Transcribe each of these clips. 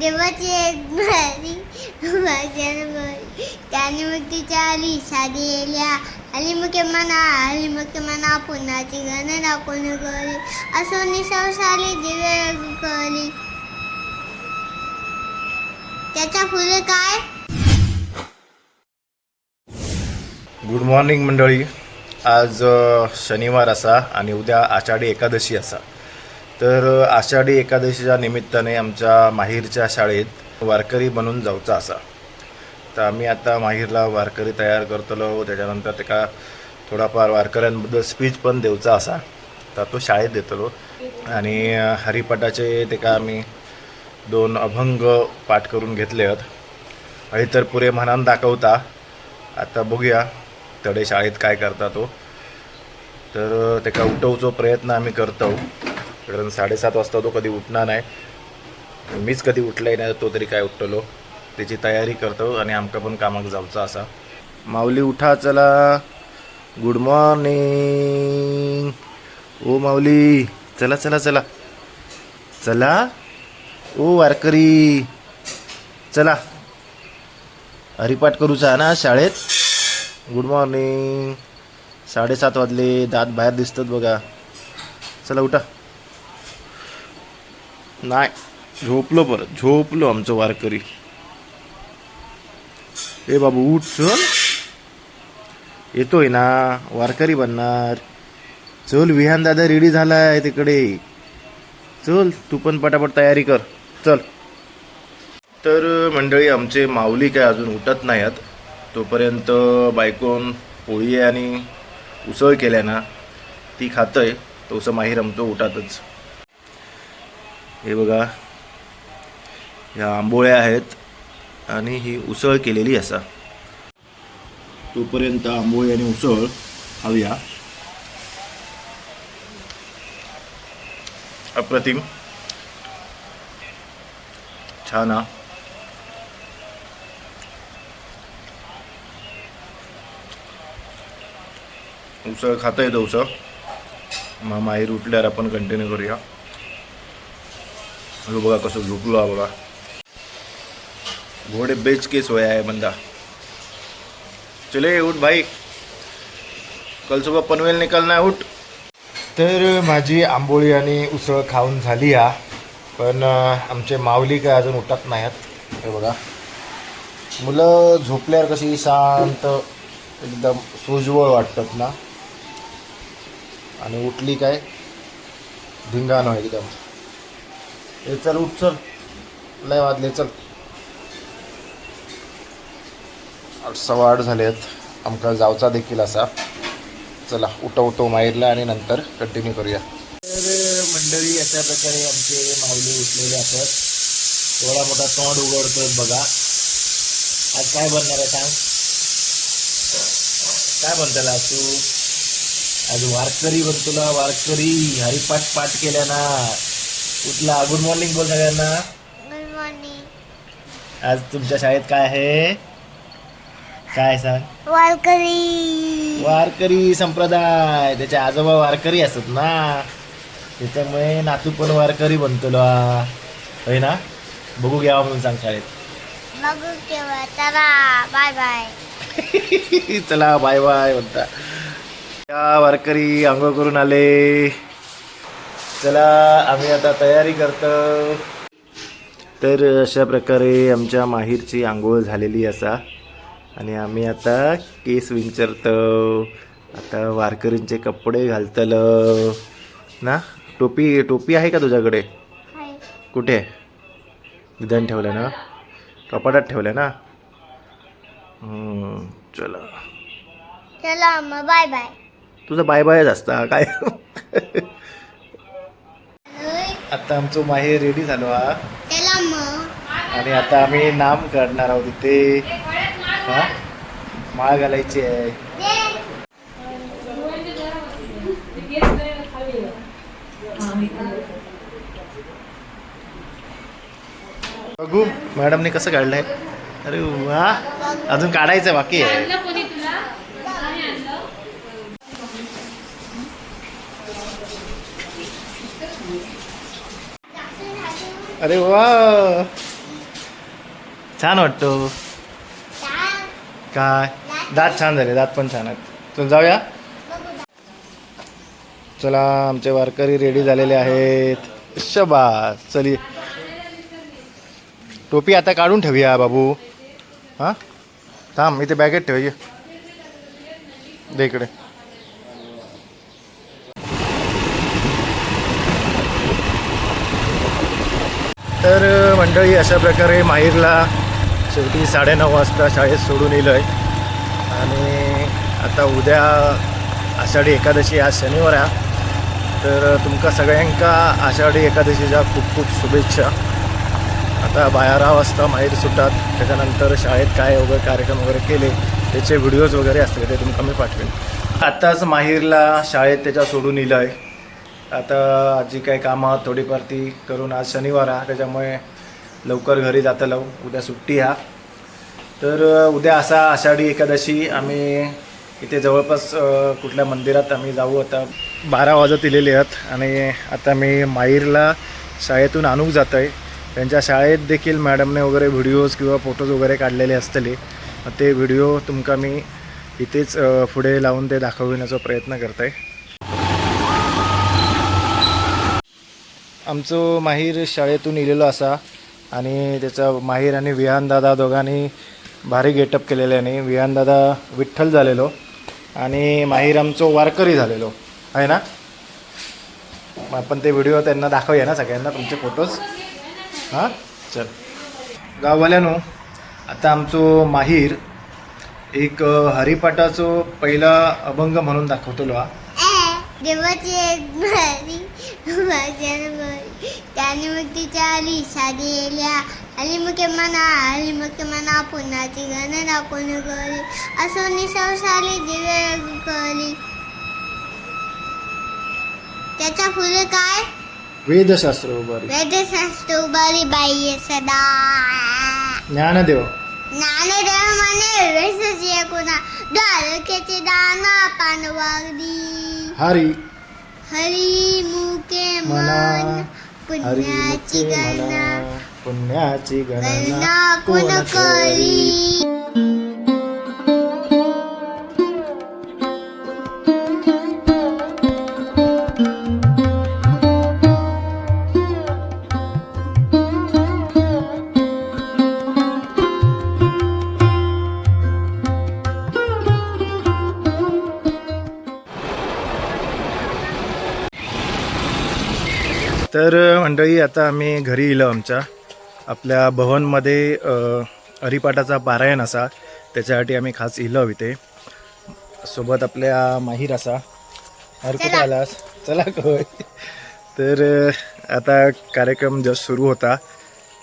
देवाची एक भारी त्याने मग तिच्या आली साधी येल्या आली मुके मना आली मुके मना पुन्हाची गणना कोणी करी? असो निसवसाली दिवे करी. त्याच्या फुले काय? गुड मॉर्निंग मंडळी. आज शनिवार असा आणि उद्या आषाढी एकादशी असा. तर आषाढी एकादशीच्या निमित्ताने आमच्या माहीरच्या शाळेत वारकरी बनून जाऊचा असा. तर आम्ही आता माहीरला वारकरी तयार करतलो त्याच्यानंतर त्याका थोडाफार वारकऱ्यांबद्दल स्पीच पण देऊचा असा. तर तो शाळेत देतलो. आणि अ, हरिपाठाचे त्याका आम्ही दोन अभंग पाठ करून घेतले आहेत आणि तर पुरे म्हणान दाखवता. आता बघूया तडे शाळेत काय करता तो. तर त्याका उठवचो प्रयत्न आम्ही करतो कारण साडेसात वाजता तो कधी उठणार नाही. मीच कधी उठलाय नाही तो तरी काय उठलो त्याची तयारी करतो आणि आमका पण कामाक जाऊचा असा. माऊली उठा चला. गुड मॉर्निंग ओ माऊली चला चला चला. चला. ओ वारकरी. चला. हरिपाठ करूचा ना शाळेत? गुड मॉर्निंग साडेसात वाजले दात बाहेर दिसतात बघा. चला उठा. नाही. झोपलो परत. झोपलो आमचं वारकरी. ए बाबू उठ चल. येतोय ना. वारकरी बनणार. चल विहान दादा रेडी झालाय तिकडे. चल तू पण पटापट तयारी कर. चल. तर मंडळी आमचे माऊली काय अजून उठत नाही आहेत तोपर्यंत बायकोन पोळी आणि उसळ केल्या ना ती खातंय. तोसं माहीर आमचं उठातच. हे बघा. ह्या आंबोळ्या आहेत आणि ही उसळ केलेली असा. तोपर्यंत आंबोळी आणि उसळ खाऊया. अप्रतिम. छान हा. उसळ खाता येतं उसळ. मग माहीर उठल्यावर आपण कंटिन्यू करूया. हो बघा कसं झोपलो हा बघा. घोडे बेच के सोया है बंदा चले उठ भाई. कल सुबह पनवेल निकलना है उठ. तर माझी आंबोळी आणि उसळ खाऊन झाली हा. पण आमचे माऊली काय अजून उठत नाहीत. हे बघा. मुलं झोपल्यावर कशी शांत एकदम सोजवळ वाटतात ना. आणि उठली काय? धिंगाणं एकदम. हे चल उठ चल. लय वाजले चल. आठ सव्वा आठ झालेत. आमका जावचा देखील असा. चला उठवतो माहेरला आणि नंतर कंटिन्यू करूया. तर मंडळी अशा प्रकारे आमचे माऊली उठलेले असतात थोडा मोठा तोंड उघडतोय बघा. आज काय बनणार आहे सांग? काय बनताला आज तू आज वारकरी बनतोला वारकरी. हरिपाठ पाठ केल्या ना उठला. गुड मॉर्निंग बोल सगळ्यांना. गुड मॉर्निंग आज तुमच्या शाळेत काय आहे? काय सांग? वालकरी वारकरी संप्रदाय. त्याचे आजोबा वारकरी असतात ना. त्याच्यामुळे नातू पण वारकरी बनतलो हा. होय ना? बघू घ्यावा म्हणून सांग शाळेत. बघू केव्हा. चला बाय बाय चला बाय बाय म्हणता. वारकरी आंघोळ करून आले. चला आम्ही आता तयारी करतो. तर अशा प्रकारे आमच्या माहीरची आंघोळ झालेली असा. आणि आम्ही आता केस विंचरतो. आता वारकरींचे कपडे घालतलं. ना? टोपी टोपी आहे का तुझ्याकडे? हाय कुठे? विधान ठेवलं ना? कपाटात ठेवलं ना? चला. चला मग बाय बाय तुझं बाय बायच असता काय? आता आमचं माहेर रेडी झालो हा. मग आणि आता आम्ही नाम काढणार आहोत तिथे हा? माळ घालायची आहे. बघू मॅडमने कसं काढलंय. अरे वा. अजून काढायचं बाकी आहे. अरे वा. छान वाटतो. काय? दात छान झाले दात पण छान आहेत. चल जाऊया. चला आमचे वारकरी रेडी झालेले आहेत. शबास. चली टोपी आता काढून ठेवूया बाबू. हां? थांब इथे बॅगेत ठेवूया ये. दे इकडे. तर मंडळी अशा प्रकारे माहीरला शेवटी साडेनऊ वाजता शाळेत सोडून येलं आहे आणि आता उद्या आषाढी एकादशी आज शनिवार आहे. तर तुमका सगळ्यांका आषाढी एकादशीच्या खूप खूप शुभेच्छा. आता बारा वाजता माहीर सुटतात. त्याच्यानंतर शाळेत काय वगैरे कार्यक्रम वगैरे केले त्याचे व्हिडिओज वगैरे असतील ते तुमका मी पाठवेन. आत्ताच माहीरला शाळेत त्याच्या सोडून येलं आहे आता जी काही कामं थोडीफार ती करून आज शनिवार हा त्याच्यामुळे लवकर घरी जाता लावू. उद्या सुट्टी हा तर उद्या असा आषाढी एकादशी आम्ही इथे जवळपास कुठल्या मंदिरात आम्ही जाऊ. आता बारा वाजत दिलेले आहेत आणि आता मी माहीरला शाळेतून आणूक जात आहे त्यांच्या शाळेत देखील मॅडमने वगैरे व्हिडिओज किंवा फोटोज वगैरे काढलेले असतले. ते व्हिडिओ तुमका मी इथेच पुढे लावून ते दाखविण्याचा प्रयत्न करत आहे आमचं माहीर शाळेतून इलेलो असा आणि त्याचा माहीर आणि विहानदादा दोघांनी भारी गेटअप केलेल्याने आणि विहानदादा विठ्ठल झालेलो आणि माहीर आमचं वारकरी झालेलो. आहे ना? मग आपण ते व्हिडिओ त्यांना दाखवूया ना सगळ्यांना तुमचे फोटोज हां? चल. गाववाल्यानो आता आमचं माहीर एक अ, हरिपाठाचं पहिला अभंग म्हणून दाखवतो हा. देवाची त्याने मग तिच्या आली साधेल्या आली मुके मना आली मुके मना पुन्हाची गणना कोण करी असो निसंसारी दिवे करी त्याच्या पुढे काय वेदशास्त्र उभारी. वेदशास्त्र उभारी बाई सदा ज्ञानदेव. ज्ञानदेव म्हणे वेसची कुणा द्वारकेचे दाना पानवागदी. हरी. हरी मुके मना पुण्याची गणना. पुण्याची गणना. कोण करी? तर मंडळी आता आम्ही घरी येलो आमच्या. आपल्या भवनमध्ये हरिपाठाचा पारायण असा. त्याच्यासाठी आम्ही खास इलो इथे. सोबत आपल्या माहीर असा. अरे कुठे. आलास? चला कोय तर आता कार्यक्रम जस्ट सुरू होता.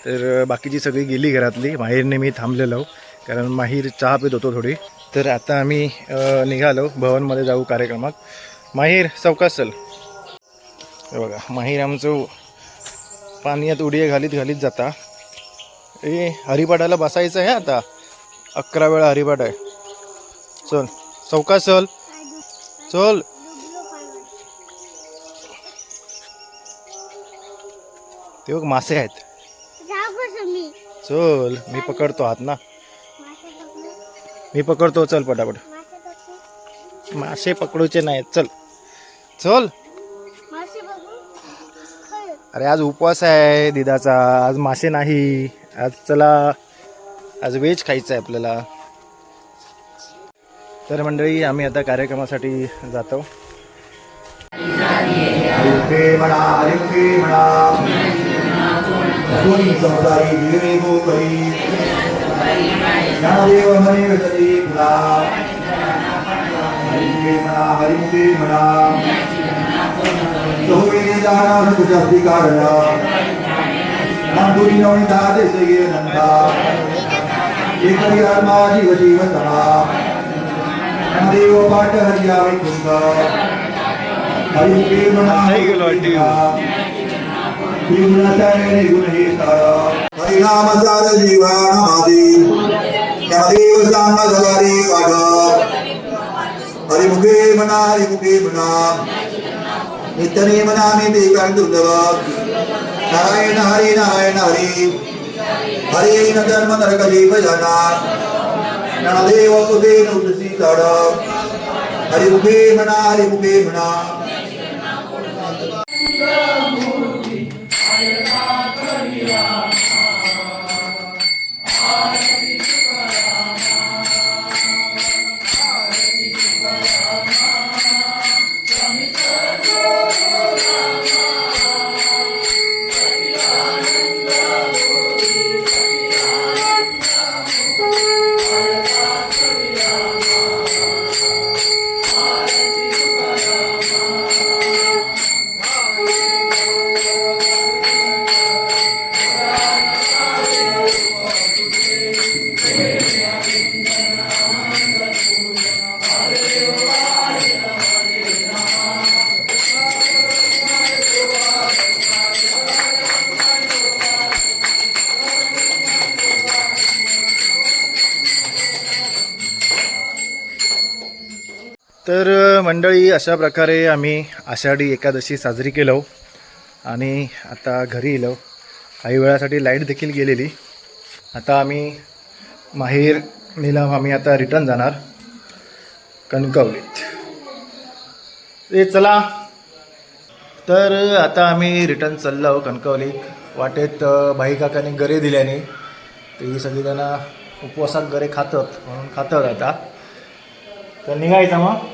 तर बाकीची सगळी गेली घरातली. माहीरने मी थांबलेलो. कारण माहीर चहा पित होतो थोडी. तर आता आम्ही निघालो. भवनमध्ये जाऊ कार्यक्रमात. माहीर चल. हे बघा माहीर आमचं पाण्यात उडी घालीत घालीत जाता. ए हरिपाठाला बसायचं आहे आता? अकरा वेळा हरिपाठ आहे. चल चौका चल. चल. ते बघ मासे आहेत. चल मी पकडतो हात ना. मी पकडतो चल पटापट. मासे पकडूचे नाहीत. चल. चल. अरे आज उपवास आहे दिदाचा. आज मासे नाही. आज चला आज व्हेज खायचं आहे आपल्याला. तर मंडळी आम्ही आता कार्यक्रमासाठी जातो. हरिमुखे म्हणा दादे सगे नंदा। एकरी आत्मा जीव जीवतमा ज्ञानदेव पाठ हरिया वैकुंठ हरिमुखे म्हणा नाही गेलो वाटते. हरिनाम सार जीवानामादी ज्ञानदेव सांग सवारी पाठ हरिमुखे म्हणा हरिमुखे म्हणा नित्यने म्हणा मी ते काय दुर्लभ नारायण हरी नारायण हरी हरे न जन्म नरक जीव जना ज्ञानदेव तुझे नवसी तड हरिमुखे म्हणा हरिमुखे म्हणा तर मंडळी अशा प्रकारे आम्ही आषाढी एकादशी साजरी केलो आणि आता घरी येलो काही वेळासाठी लाइट देखील गेलेली. आता आम्ही माहेर निलाम आम्ही आता रिटर्न जाणार कणकवलीत. ए चला. तर आता आम्ही रिटर्न चाललो कणकवलीत. वाटेत अ, भाई काकाने गरे दिल्याने. ते ही सगळीजणं उपवासात गरे खातात म्हणून खातात आता. तर निघायचं मग.